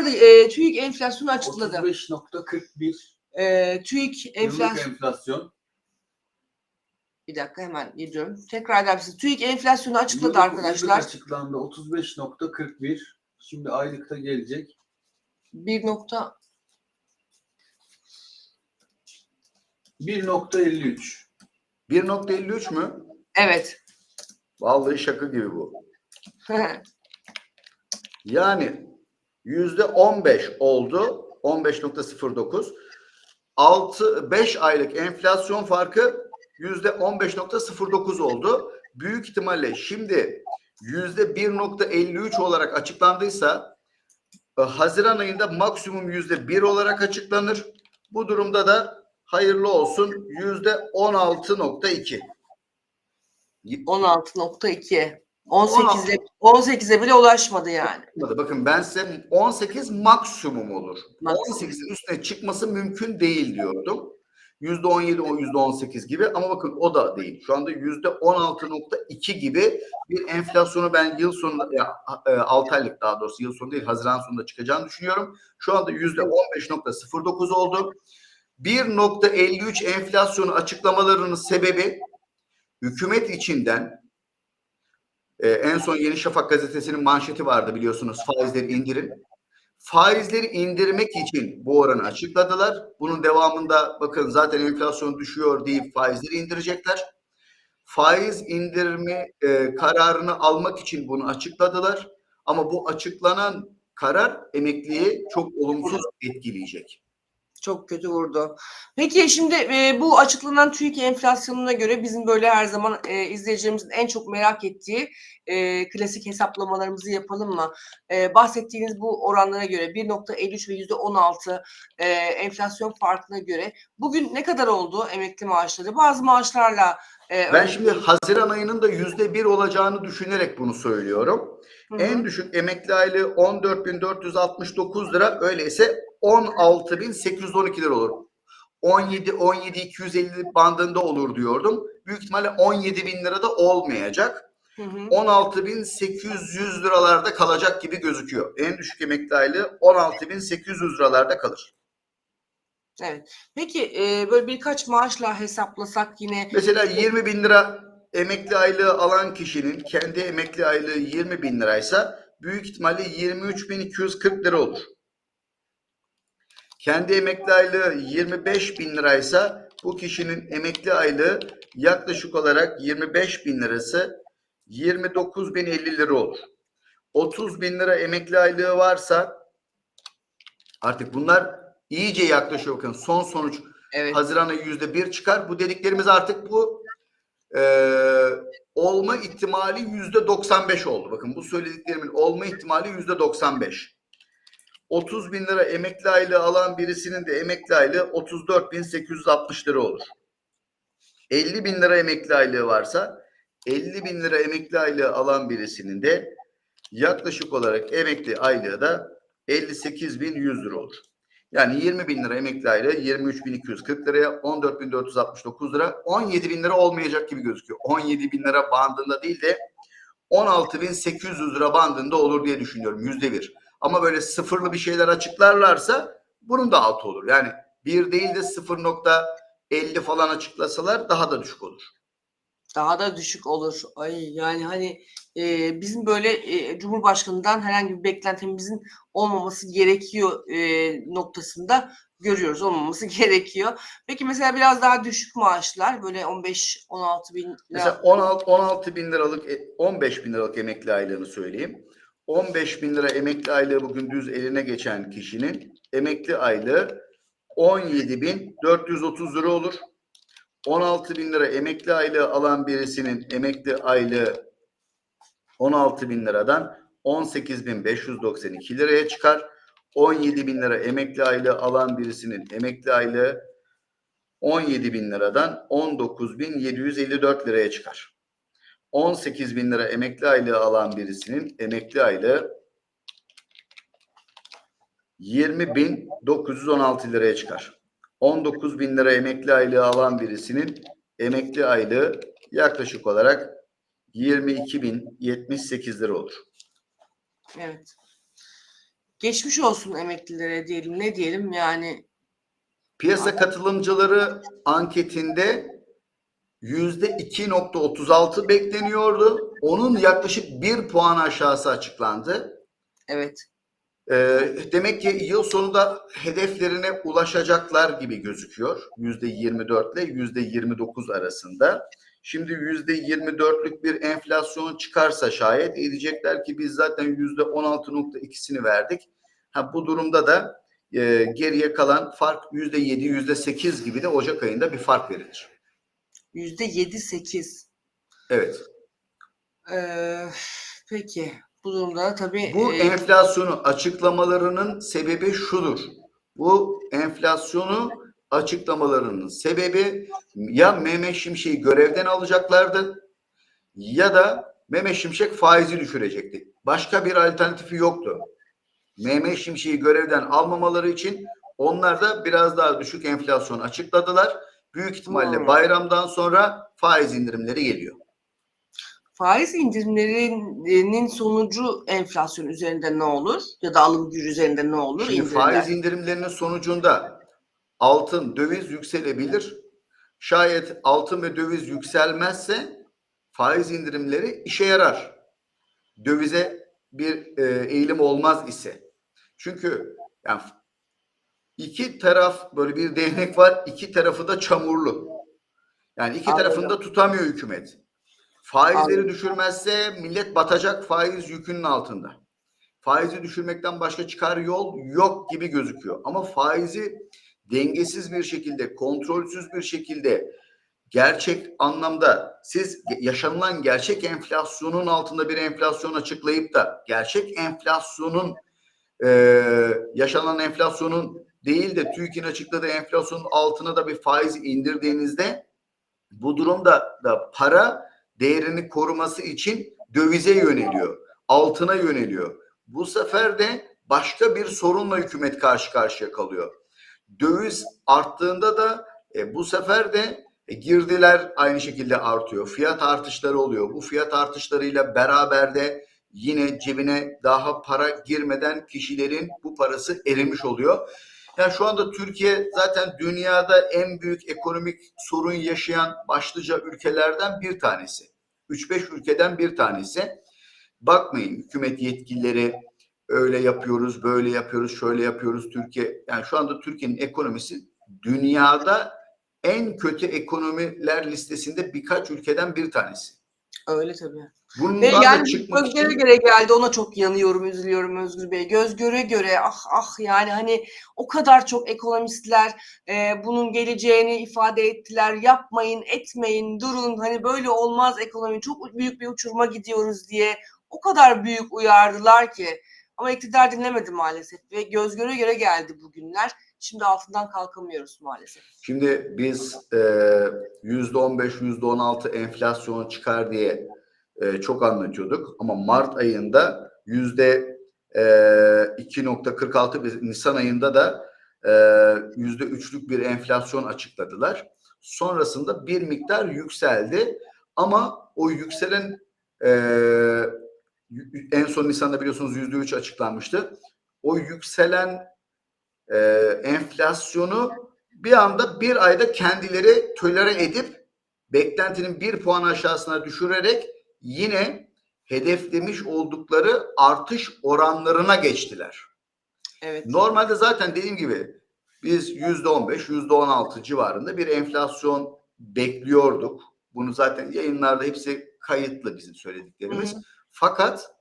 arada e, TÜİK enflasyonu açıkladı. 35.41 E, TÜİK enflasyon enflasyon. bir dakika hemen gidiyorum. Tekrar misiniz? TÜİK enflasyonu açıkladı Yıllık- arkadaşlar. Açıklandı 35.41. Şimdi aylıkta gelecek. 1 nokta 1.53. 1.53 mü? evet. Vallahi şaka gibi bu. Yani yüzde 15 oldu. 15.09. 6 5 aylık enflasyon farkı yüzde 15.09 oldu. Büyük ihtimalle şimdi yüzde 1.53 olarak açıklandıysa e, Haziran ayında maksimum yüzde 1 olarak açıklanır. Bu durumda da hayırlı olsun yüzde 16.2. 16.2. 18'e 18'e bile ulaşmadı yani. Bakın, Bakın ben size 18 maksimum olur. Maksimum. 18'in üstüne çıkması mümkün değil diyordum. %17 o %18 gibi ama bakın o da değil. Şu anda %16.2 gibi bir enflasyonu ben yıl sonunda ya, 6 aylık daha doğrusu yıl sonu değil Haziran sonunda çıkacağını düşünüyorum. Şu anda %15.09 oldu. 1.53 enflasyonu açıklamalarının sebebi hükümet içinden ee, en son Yeni Şafak gazetesinin manşeti vardı biliyorsunuz faizleri indirin. Faizleri indirmek için bu oranı açıkladılar. Bunun devamında bakın zaten enflasyon düşüyor deyip faizleri indirecekler. Faiz indirme e, kararını almak için bunu açıkladılar. Ama bu açıklanan karar emekliyi çok olumsuz etkileyecek. Çok kötü vurdu. Peki şimdi e, bu açıklanan TÜİK enflasyonuna göre bizim böyle her zaman e, izleyicilerimizin en çok merak ettiği e, klasik hesaplamalarımızı yapalım mı? E, bahsettiğiniz bu oranlara göre 1.53 ve %16 e, enflasyon farkına göre bugün ne kadar oldu emekli maaşları? Bazı maaşlarla e, Ben şimdi Haziran ayının da yüzde bir olacağını düşünerek bunu söylüyorum. Hı hı. En düşük emekli aylığı 14.469 lira. Öyleyse 16.812 lira olur. 17 17 250 bandında olur diyordum. Büyük ihtimalle 17 bin lira da olmayacak. Hı hı. 16.800 liralarda kalacak gibi gözüküyor. En düşük emekli aylığı 16.800 liralarda kalır. Evet. Peki e, böyle birkaç maaşla hesaplasak yine Mesela 20 bin lira emekli aylığı alan kişinin kendi emekli aylığı 20 bin liraysa büyük ihtimalle 23.240 lira olur. Kendi emekli aylığı 25 bin liraysa bu kişinin emekli aylığı yaklaşık olarak 25 bin lirası 29.050 lira olur. 30 bin lira emekli aylığı varsa artık bunlar iyice yaklaşıyor. Bakın son sonuç evet. Haziran'a yüzde bir çıkar. Bu dediklerimiz artık bu eee, olma ihtimali yüzde 95 oldu. Bakın bu söylediklerimin olma ihtimali yüzde 95. 30 bin lira emekli aylığı alan birisinin de emekli aylığı 34 bin 860 lira olur. 50 bin lira emekli aylığı varsa 50 bin lira emekli aylığı alan birisinin de yaklaşık olarak emekli aylığı da 58 bin 100 lira olur. Yani 20 bin lira emekli aylığı 23.240 liraya 14.469 lira 17 bin lira olmayacak gibi gözüküyor. 17 bin lira bandında değil de 16.800 lira bandında olur diye düşünüyorum yüzde bir. Ama böyle sıfırlı bir şeyler açıklarlarsa bunun da altı olur. Yani bir değil de 0.50 falan açıklasalar daha da düşük olur. Daha da düşük olur. Ay yani hani e, bizim böyle e, Cumhurbaşkanı'ndan herhangi bir beklentimizin olmaması gerekiyor e, noktasında görüyoruz. Olmaması gerekiyor. Peki mesela biraz daha düşük maaşlar böyle 15-16 bin lira. Mesela 16, 16 bin liralık, e, 15 bin liralık emekli aylığını söyleyeyim. 15 bin lira emekli aylığı bugün düz eline geçen kişinin emekli aylığı 17 bin 430 lira olur. 16 bin lira emekli aylığı alan birisinin emekli aylığı 16 bin liradan 18 bin 592 liraya çıkar. 17 bin lira emekli aylığı alan birisinin emekli aylığı 17 bin liradan 19 bin 754 liraya çıkar. 18 bin lira emekli aylığı alan birisinin emekli aylığı 20 bin 916 liraya çıkar. 19 bin lira emekli aylığı alan birisinin emekli aylığı yaklaşık olarak 22 bin 78 lira olur. Evet. Geçmiş olsun emeklilere diyelim. Ne diyelim yani Piyasa katılımcıları anketinde 2.36 bekleniyordu. Onun yaklaşık bir puan aşağısı açıklandı. evet. Ee, demek ki yıl sonunda hedeflerine ulaşacaklar gibi gözüküyor. Yüzde 24 ile yüzde 29 arasında. Şimdi yüzde 24'lük bir enflasyon çıkarsa şayet diyecekler ki biz zaten yüzde 16.2'sini verdik. Ha, bu durumda da e, geriye kalan fark yüzde 7, yüzde 8 gibi de Ocak ayında bir fark verilir. Yüzde yedi sekiz. Evet. Ee, peki. Bu durumda da tabii Bu e, enflasyonu açıklamalarının sebebi şudur. Bu enflasyonu açıklamalarının sebebi ya Mehmet Şimşek'i görevden alacaklardı ya da Mehmet Şimşek faizi düşürecekti. Başka bir alternatifi yoktu. Mehmet Şimşek'i görevden almamaları için onlar da biraz daha düşük enflasyon açıkladılar. Büyük ihtimalle Hmm. bayramdan sonra faiz indirimleri geliyor. faiz indirimlerinin sonucu enflasyon üzerinde ne olur? Ya da alım gücü üzerinde ne olur? Şimdi İndirimler. faiz indirimlerinin sonucunda altın, döviz yükselebilir. Şayet altın ve döviz yükselmezse faiz indirimleri işe yarar. Dövize bir e, eğilim olmaz ise. Çünkü yani iki taraf böyle bir değnek var, iki tarafı da çamurlu. Yani iki Anladım. tarafını da tutamıyor hükümet. Faizleri Anladım. düşürmezse millet batacak faiz yükünün altında. Faizi düşürmekten başka çıkar yol yok gibi gözüküyor. Ama faizi dengesiz bir şekilde, kontrolsüz bir şekilde gerçek anlamda siz yaşanılan gerçek enflasyonun altında bir enflasyon açıklayıp da gerçek enflasyonun eee, yaşanan enflasyonun değil de TÜİK'in açıkladığı enflasyonun altına da bir faiz indirdiğinizde bu durumda da para değerini koruması için dövize yöneliyor, altına yöneliyor. Bu sefer de başka bir sorunla hükümet karşı karşıya kalıyor. Döviz arttığında da e, bu sefer de e, girdiler aynı şekilde artıyor. Fiyat artışları oluyor. Bu fiyat artışlarıyla beraber de yine cebine daha para girmeden kişilerin bu parası erimiş oluyor. Yani şu anda Türkiye zaten dünyada en büyük ekonomik sorun yaşayan başlıca ülkelerden bir tanesi. 3-5 ülkeden bir tanesi. Bakmayın hükümet yetkilileri öyle yapıyoruz, böyle yapıyoruz, şöyle yapıyoruz Türkiye. Yani şu anda Türkiye'nin ekonomisi dünyada en kötü ekonomiler listesinde birkaç ülkeden bir tanesi. Öyle tabii. Bundan Ve yani göz göre için göre geldi ona çok yanıyorum, üzülüyorum Özgür Bey. Göz göre göre ah ah yani hani o kadar çok ekonomistler e, bunun geleceğini ifade ettiler. Yapmayın, etmeyin, durun hani böyle olmaz ekonomi çok büyük bir uçuruma gidiyoruz diye o kadar büyük uyardılar ki. Ama iktidar dinlemedi maalesef ve göz göre göre geldi bugünler. Şimdi altından kalkamıyoruz maalesef. Şimdi biz e, yüzde on beş, yüzde on altı enflasyon çıkar diye e, çok anlatıyorduk. Ama Mart ayında yüzde e, 2.46 ve Nisan ayında da e, yüzde üçlük bir enflasyon açıkladılar. Sonrasında bir miktar yükseldi. Ama o yükselen e, en son Nisan'da biliyorsunuz yüzde üç açıklanmıştı. O yükselen e, enflasyonu bir anda bir ayda kendileri tolere edip beklentinin bir puan aşağısına düşürerek yine hedeflemiş oldukları artış oranlarına geçtiler. Evet. Normalde zaten dediğim gibi biz yüzde on beş, yüzde on altı civarında bir enflasyon bekliyorduk. Bunu zaten yayınlarda hepsi kayıtlı bizim söylediklerimiz. Hı hı. Fakat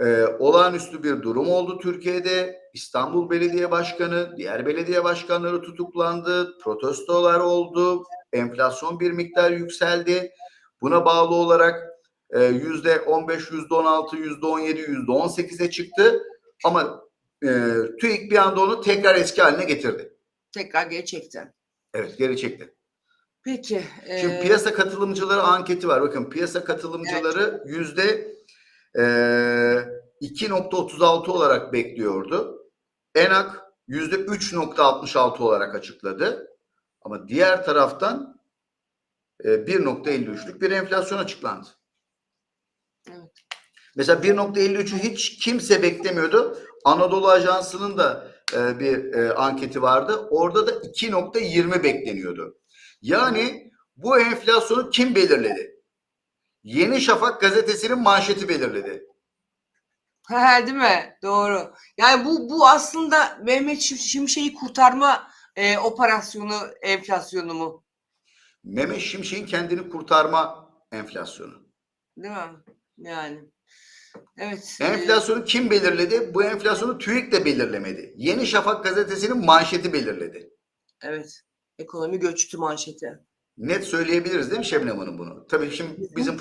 e, olağanüstü bir durum oldu Türkiye'de. İstanbul Belediye Başkanı, diğer belediye başkanları tutuklandı, protestolar oldu, enflasyon bir miktar yükseldi. Buna bağlı olarak e, yüzde 15, yüzde 16, yüzde 17, yüzde 18'e çıktı. Ama e, TÜİK bir anda onu tekrar eski haline getirdi. Tekrar geri çekti. Evet geri çekti. Peki. Şimdi e, piyasa katılımcıları anketi var. Bakın piyasa katılımcıları yüzde 2.36 olarak bekliyordu. ENAK yüzde 3.66 olarak açıkladı. Ama diğer taraftan e, 1.53'lük bir enflasyon açıklandı. Evet. Mesela 1.53'ü hiç kimse beklemiyordu. Anadolu Ajansı'nın da e, bir e, anketi vardı. Orada da 2.20 bekleniyordu. Yani bu enflasyonu kim belirledi? Yeni Şafak gazetesinin manşeti belirledi. He, değil mi? Doğru. Yani bu bu aslında Mehmet Şim- Şimşek'i kurtarma e, operasyonu, enflasyonu mu? Mehmet Şimşek'in kendini kurtarma enflasyonu. Değil mi? Yani. Evet. e, Enflasyonu kim belirledi? Bu enflasyonu TÜİK de belirlemedi. Yeni Şafak gazetesinin manşeti belirledi. evet. Ekonomi göçtü manşeti. Net söyleyebiliriz değil mi Şebnem Hanım bunu? Tabii şimdi bizim